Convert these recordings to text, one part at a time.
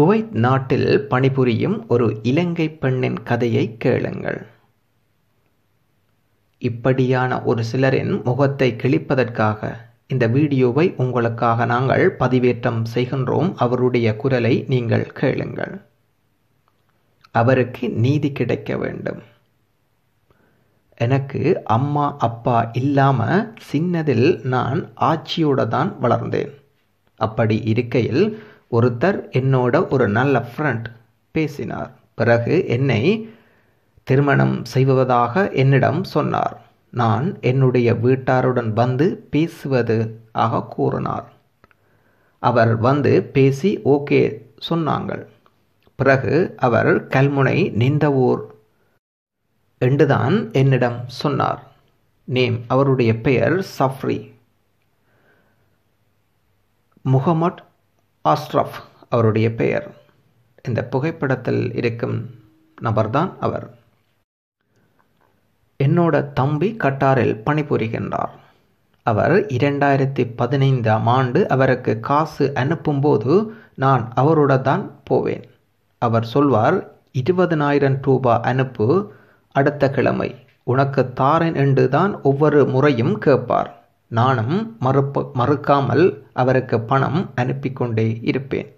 Kuwait நாட்டில் பணிபுரியும் ஒரு இலங்கை பெண்ணின் கதையை கேளுங்கள். இப்படியான ஒரு சிலரின் முகத்தை கிழிப்பதற்காக இந்த வீடியோவை உங்களுக்காக நாங்கள் பதிவேற்றம் செய்கின்றோம். அவருடைய குரலை நீங்கள் கேளுங்கள். அவருக்கு நீதி கிடைக்க வேண்டும். எனக்கு அம்மா அப்பா இல்லாம சின்னதில் நான் ஆட்சியோட தான் வளர்ந்தேன். அப்படி இருக்கையில் ஒருத்தர் என்னோட ஒரு நல்ல ஃப்ரெண்ட் பேசினார். பிறகு என்னை திருமணம் செய்வதாக என்னிடம் சொன்னார். நான் என்னுடைய வீட்டாருடன் வந்து பேசுவது ஆக கூறினார். அவர் வந்து பேசி ஓகே சொன்னாங்கள் பிறகு அவர் கல்முனை நின்றவூர் என்றுதான் என்னிடம் சொன்னார். நேம் அவருடைய பெயர் சஃப்ரி. முகமட் ஆஸ்ட்ரஃப் அவருடைய பெயர். இந்த புகைப்படத்தில் இருக்கும் நபர்தான் அவர். என்னோட தம்பி கட்டாரில் பணிபுரிகின்றார். அவர் இரண்டாயிரத்தி பதினைந்தாம் ஆண்டு அவருக்கு காசு அனுப்பும்போது நான் அவரோட தான் போவேன். அவர் சொல்வார் இருபதனாயிரம் ரூபா அனுப்பு அடுத்த கிழமை உனக்கு தாரேன் என்று தான் ஒவ்வொரு முறையும் கேட்பார். நானும் மறுப்ப மறுக்காமல் அவருக்கு பணம் அனுப்பி கொண்டே இருப்பேன்.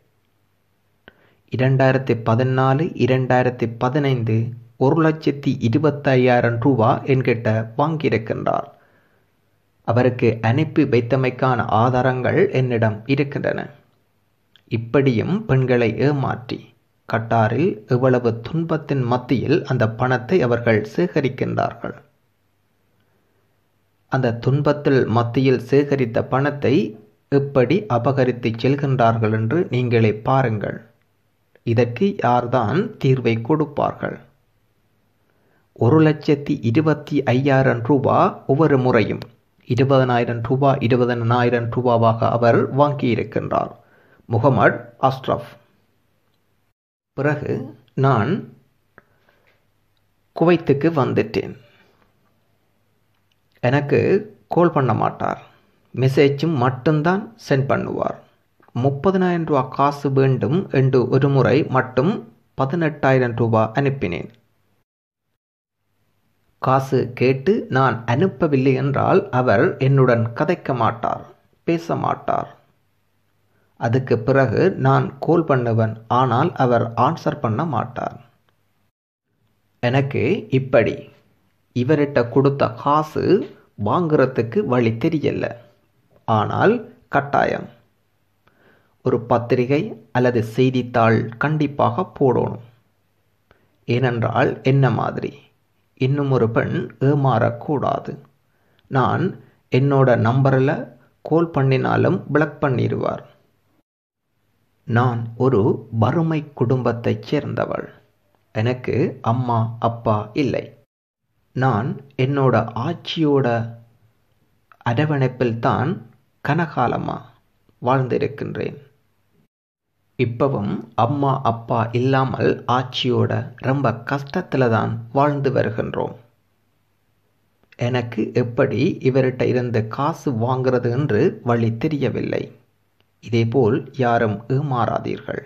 இரண்டாயிரத்தி பதினாலு இரண்டாயிரத்தி பதினைந்து ஒரு லட்சத்தி இருபத்தையாயிரம் ரூபா என்கிட்ட வாங்கியிருக்கின்றார். அவருக்கு அனுப்பி வைத்தமைக்கான ஆதாரங்கள் என்னிடம் இருக்கின்றன. இப்படியும் பெண்களை ஏமாற்றி கட்டாரில் எவ்வளவு துன்பத்தின் மத்தியில் அந்த பணத்தை அவர்கள் சேகரிக்கின்றார்கள். அந்த துன்பத்தில் மத்தியில் சேகரித்த பணத்தை எப்படி அபகரித்து செல்கின்றார்கள் என்று நீங்களே பாருங்கள். இதற்கு யார்தான் தீர்வை கொடுப்பார்கள்? ஒரு லட்சத்தி இருபத்தி ஐயாயிரம் ரூபா ஒவ்வொரு முறையும் இருபதனாயிரம் ரூபா இருபதனாயிரம் ரூபாவாக அவர் வாங்கியிருக்கின்றார். முகமது அஸ்ரஃப் பிறகு நான் குவைத்துக்கு வந்துட்டேன். எனக்கு கால் பண்ண மாட்டார். மெசேஜும் மட்டும்தான் சென்ட் பண்ணுவார். முப்பதினாயிரம் ரூபா காசு வேண்டும் என்று ஒரு முறை மட்டும் பதினெட்டாயிரம் ரூபாய் அனுப்பினேன். காசு கேட்டு நான் அனுப்பவில்லை என்றால் அவர் என்னுடன் கதைக்க மாட்டார் பேச மாட்டார். அதுக்கு பிறகு நான் கோல் பண்ணுவன் ஆனால் அவர் ஆன்சர் பண்ண மாட்டார். எனக்கு இப்படி இவர்கிட்ட கொடுத்த காசு வாங்குறதுக்கு வழி தெரியல. ஆனால் கட்டாயம். ஒரு பத்திரிகை அல்லது செய்தித்தாள் கண்டிப்பாக போடணும். ஏனென்றால் என்ன மாதிரி? இன்னும் ஒரு பெண் ஏமாறக்கூடாது. நான் என்னோட நம்பரில் கோல் பண்ணினாலும் பிளாக் பண்ணிடுவார். நான் ஒரு வறுமை குடும்பத்தைச் சேர்ந்தவள். எனக்கு அம்மா அப்பா இல்லை. நான் என்னோட ஆட்சியோட அரவணைப்பில் தான் கனகாலமாக வாழ்ந்திருக்கின்றேன். இப்பவும் அம்மா அப்பா இல்லாமல் ஆட்சியோட ரொம்ப கஷ்டத்தில் தான் வாழ்ந்து வருகின்றோம். எனக்கு எப்படி இவர்கிட்ட இருந்து காசு வாங்கிறது என்று வழி தெரியவில்லை. இதேபோல் யாரும் ஏமாறாதீர்கள்.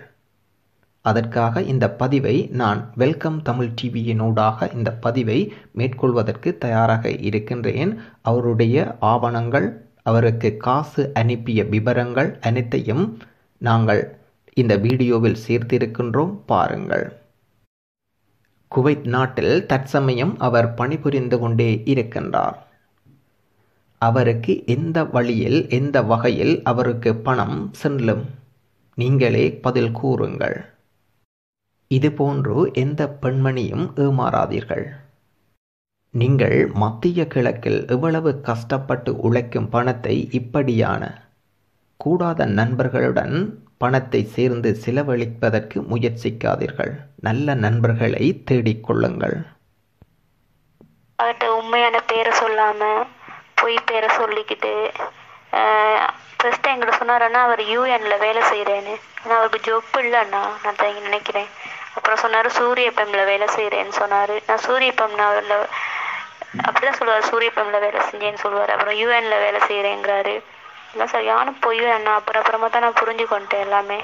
அதற்காக இந்த பதிவை நான் வெல்கம் தமிழ் டிவியினூடாக இந்த பதிவை மேற்கொள்வதற்கு தயாராக இருக்கின்றேன். அவருடைய ஆவணங்கள் அவருக்கு காசு அனுப்பிய விவரங்கள் அனைத்தையும் நாங்கள் இந்த வீடியோவில் சேர்த்திருக்கின்றோம். பாருங்கள். குவைத் நாட்டில் தற்சமயம் அவர் பணிபுரிந்து கொண்டே இருக்கின்றார். அவருக்கு எந்த வழியில் எந்த வகையில் அவருக்கு பணம் செல்லும்? நீங்களே பதில் கூறுங்கள். இதுபோன்று எந்த பெண்மணியும் ஏமாறாதீர்கள். நீங்கள் மத்திய கிழக்கில் எவ்வளவு கஷ்டப்பட்டு உழைக்கும் பணத்தை இப்படியான கூடாத நண்பர்களுடன் பணத்தை சேர்ந்து செலவழிப்பதற்கு முயற்சிக்காதீர்கள். நல்ல நண்பர்களை தேடிக்கொள்ளுங்கள் அவர்கிட்ட உண்மையான பேரை சொல்லாம பொய் பேரை சொல்லிக்கிட்டு ஃபர்ஸ்ட் எங்கிட்ட சொன்னாரன்னா அவர் யூஎன்ல வேலை செய்கிறேன்னு ஆனால் அவருக்கு ஜொப் இல்லைண்ணா நான் நினைக்கிறேன். அப்புறம் சொன்னார் சூரிய பெம்ல வேலை செய்கிறேன்னு சொன்னார். நான் சூரிய பெம்ல அப்படிதான் சொல்லுவார் சூரிய பெம்ல வேலை செஞ்சேன்னு சொல்லுவார். அப்புறம் யூஎன்ல வேலை செய்கிறேங்கிறாரு எல்லாம் சரியான பொய்யும் அண்ணா அப்புறம் அப்புறமா தான் நான் புரிஞ்சு கொண்டேன் எல்லாமே.